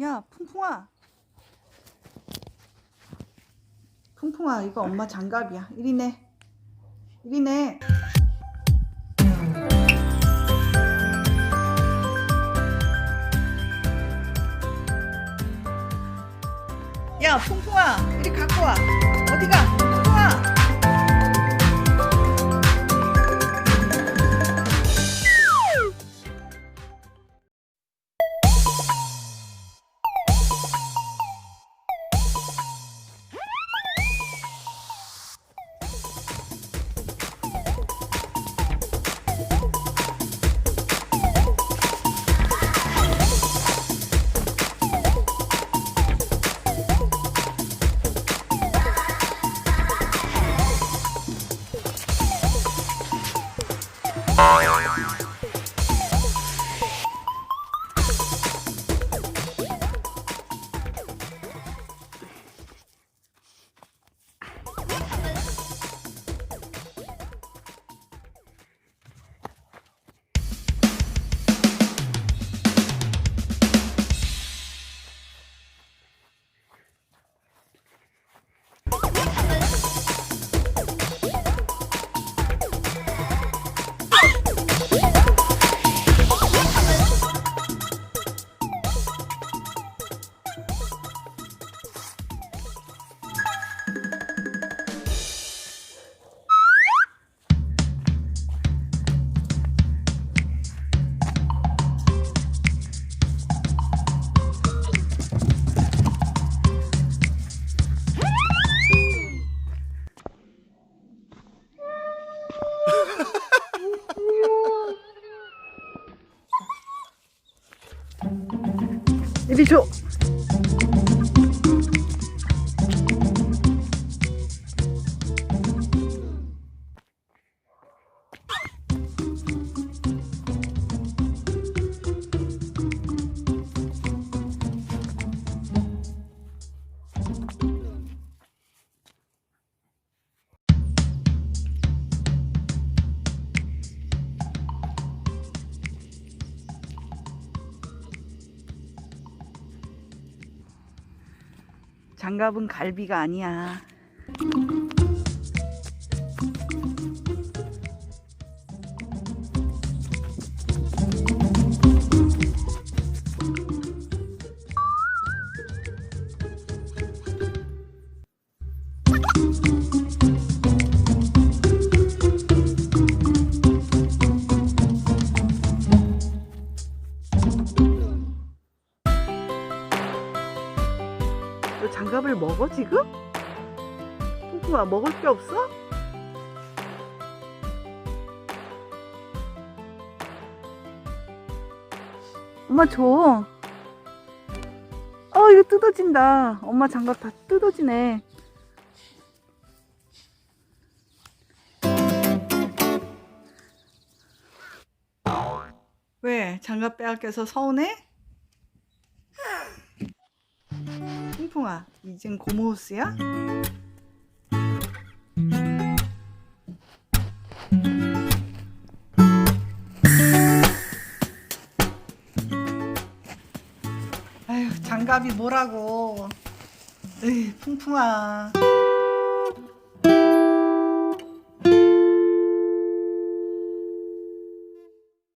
야 풍풍아. 풍풍아 이거 엄마 장갑이야. 이리네 이리네 야 풍풍아 이리 갖고 와. 어디가? 이리 줘 장갑은 갈비가 아니야. 너 장갑을 먹어 지금? 풍풍아 먹을 게 없어? 엄마 줘. 어 이거 뜯어진다. 엄마 장갑 다 뜯어지네. 왜 장갑 빼앗겨서 서운해? 풍풍아, 이젠 고모우스야? 아휴, 장갑이 뭐라고. 에이, 풍풍아.